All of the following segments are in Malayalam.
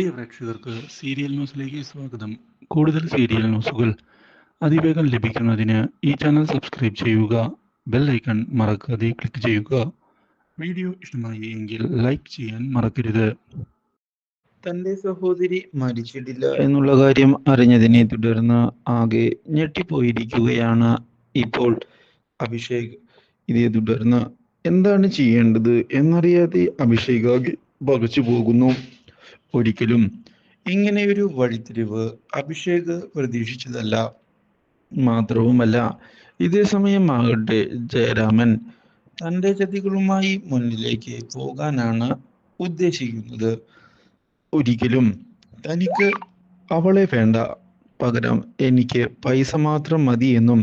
പ്രിയ പ്രേക്ഷകർക്ക് സീരിയൽ ന്യൂസിലേക്ക് സ്വാഗതം. കൂടുതൽ സീരിയൽ ന്യൂസുകൾ അതിവേഗം ലഭിക്കുന്നതിന് ഈ ചാനൽ സബ്സ്ക്രൈബ് ചെയ്യുക ബെൽ ഐക്കൺ മറക്കാതെ ക്ലിക്ക് ചെയ്യുക. വീഡിയോ ഇഷ്ടമായി എങ്കിൽ ലൈക്ക് ചെയ്യാൻ മറക്കരുത്. തന്റെ സഹോദരി മരിച്ചിട്ടില്ല എന്നുള്ള കാര്യം അറിഞ്ഞതിനെ തുടർന്ന് ആകെ ഞെട്ടിപ്പോയിരിക്കുകയാണ് ഇപ്പോൾ അഭിഷേക്. ഇതേ തുടർന്ന് എന്താണ് ചെയ്യേണ്ടത് എന്നറിയാതെ അഭിഷേക് ആകെ പകച്ചു പോകുന്നു. ഒരിക്കലും ഇങ്ങനെയൊരു വഴിത്തിരിവ് അഭിഷേക് പ്രതീക്ഷിച്ചതല്ല. മാത്രവുമല്ല ഇതേ സമയമാകട്ടെ ജയരാമൻ തന്റെ ചതികളുമായി മുന്നിലേക്ക് പോകാനാണ് ഉദ്ദേശിക്കുന്നത്. ഒരിക്കലും തനിക്ക് അവളെ വേണ്ട. പകരം എനിക്ക് പൈസ മാത്രം മതി എന്നും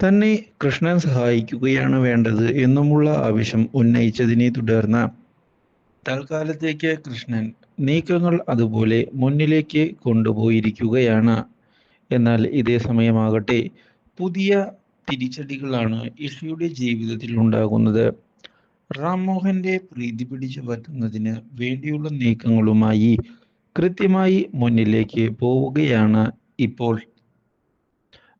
തന്നെ കൃഷ്ണൻ സഹായിക്കുകയാണ് വേണ്ടത് എന്നുമുള്ള ആവശ്യം ഉന്നയിച്ചതിനെ തുടർന്ന് തൽക്കാലത്തേക്ക് കൃഷ്ണൻ നീക്കങ്ങൾ അതുപോലെ മുന്നിലേക്ക് കൊണ്ടുപോയിരിക്കുകയാണ്. എന്നാൽ ഇതേ സമയമാകട്ടെ പുതിയ തിരിച്ചടികളാണ് ഇഷയുടെ ജീവിതത്തിൽ ഉണ്ടാകുന്നത്. റാംമോഹന്റെ പ്രീതി പിടിച്ചു പറ്റുന്നതിന് വേണ്ടിയുള്ള നീക്കങ്ങളുമായി കൃത്യമായി മുന്നിലേക്ക് പോവുകയാണ് ഇപ്പോൾ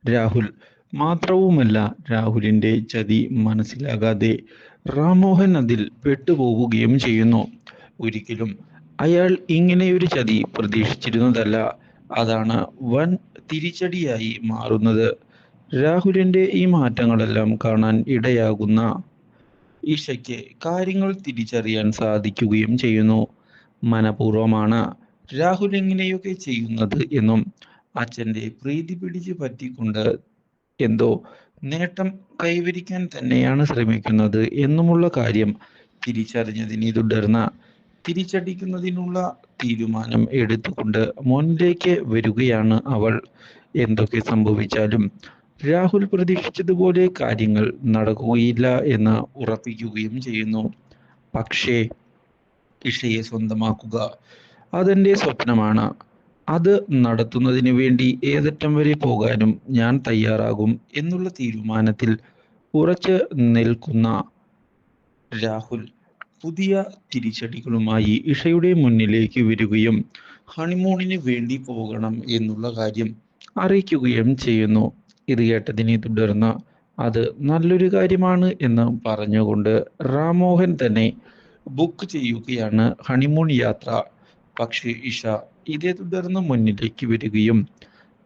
രാഹുൽ. മാത്രവുമല്ല രാഹുലിന്റെ ചതി മനസ്സിലാകാതെ റാംമോഹൻ അതിൽ പെട്ടുപോവുകയും ചെയ്യുന്നു. ഒരിക്കലും അയാൾ ഇങ്ങനെയൊരു ചതി പ്രതീക്ഷിച്ചിരുന്നതല്ല. അതാണ് വൻ തിരിച്ചടിയായി മാറുന്നത്. രാഹുലിന്റെ ഈ മാറ്റങ്ങളെല്ലാം കാണാൻ ഇടയാകുന്ന ഈശയ്ക്ക് കാര്യങ്ങൾ തിരിച്ചറിയാൻ സാധിക്കുകയും ചെയ്യുന്നു. മനപൂർവമാണ് രാഹുൽ ഇങ്ങനെയൊക്കെ ചെയ്യുന്നത് എന്നും അച്ഛന്റെ പ്രീതി പിടിച്ച് പറ്റിക്കൊണ്ട് എന്തോ നേട്ടം കൈവരിക്കാൻ തന്നെയാണ് ശ്രമിക്കുന്നത് എന്നുമുള്ള കാര്യം തിരിച്ചറിഞ്ഞതിനെ തുടർന്ന് തിരിച്ചടിക്കുന്നതിനുള്ള തീരുമാനം എടുത്തുകൊണ്ട് മുന്നിലേക്ക് വരികയാണ് അവൾ. എന്തൊക്കെ സംഭവിച്ചാലും രാഹുൽ പ്രതീക്ഷിച്ചതുപോലെ കാര്യങ്ങൾ നടക്കുകയില്ല എന്ന് ഉറപ്പിക്കുകയും ചെയ്യുന്നു. പക്ഷേ ഇഷയെ സ്വന്തമാക്കുക അതെന്റെ സ്വപ്നമാണ്. അത് നടത്തുന്നതിന് വേണ്ടി ഏതറ്റം വരെ പോകാനും ഞാൻ തയ്യാറാകും എന്നുള്ള തീരുമാനത്തിൽ ഉറച്ച് നിൽക്കുന്ന രാഹുൽ പുതിയ തിരിച്ചടികളുമായി ഇഷയുടെ മുന്നിലേക്ക് വരികയും ഹണിമൂണിന് വേണ്ടി പോകണം എന്നുള്ള കാര്യം അറിയിക്കുകയും ചെയ്യുന്നു. ഇത് കേട്ടതിനെ തുടർന്ന് അത് നല്ലൊരു കാര്യമാണ് എന്ന് പറഞ്ഞുകൊണ്ട് റാമോഹൻ തന്നെ ബുക്ക് ചെയ്യുകയാണ് ഹണിമൂൺ യാത്ര. പക്ഷേ ഇഷ ഇതേ തുടർന്ന് മുന്നിലേക്ക് വരികയും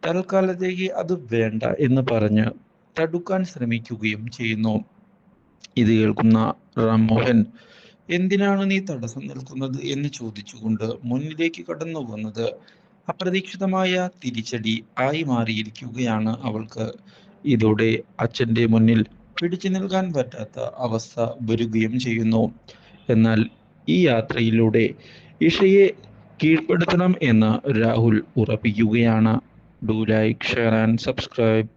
തൽക്കാലത്തേക്ക് അത് വേണ്ട എന്ന് പറഞ്ഞ് തടുക്കാൻ ശ്രമിക്കുകയും ചെയ്യുന്നു. ഇത് കേൾക്കുന്ന റാംമോഹൻ എന്തിനാണ് നീ തടസ്സം നിൽക്കുന്നത്? എന്ന് ചോദിച്ചുകൊണ്ട് മുന്നിലേക്ക് കടന്നു വന്നത് അപ്രതീക്ഷിതമായ തിരിച്ചടി ആയി മാറിയിരിക്കുകയാണ് അവൾക്ക്. ഇതോടെ അച്ഛന്റെ മുന്നിൽ പിടിച്ചു നിൽക്കാൻ പറ്റാത്ത അവസ്ഥ വരികയും ചെയ്യുന്നു. എന്നാൽ ഈ യാത്രയിലൂടെ ഇഷയെ കീഴ്പ്പെടുത്തണം എന്ന് Rahul ഉറപ്പിക്കുകയാണ്. Do like share and subscribe